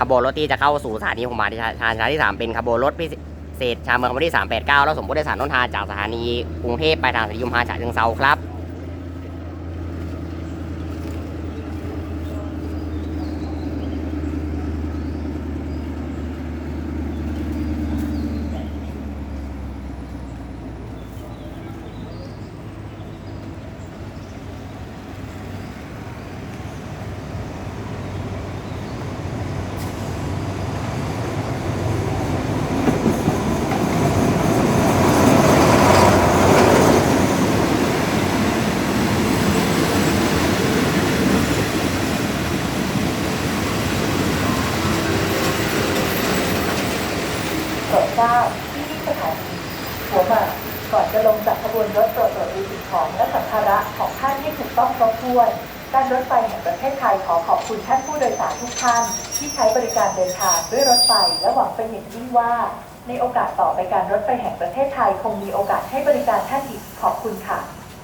ขบวนรถที่จะเข้าสู่สถานีหัวหมาที่ชานชาที่ 3 เป็นขบวนรถพิเศษชาเมืองขบวนที่ 389 แล้วสมผู้โดยสารต้นทางจากสถานีกรุงเทพไปทางสถานียุมพาฉะเชิงเซาครับ โปรดทราบที่นี่สถานีหัวหมากก่อนจะลงจากขบวนรถตรวจตรวจดูสิ่งของและสัมภาระของท่านที่ถูกต้องครบถ้วนการรถไฟแห่งประเทศไทยขอขอบคุณท่านผู้โดยสารทุกท่าน ที่ใช้บริการเดินทางด้วยรถไฟและหวังเป็นอย่างยิ่งว่า ในโอกาสต่อไปการรถไฟแห่งประเทศไทย คงมีโอกาสให้บริการท่านอีกขอบคุณค่ะ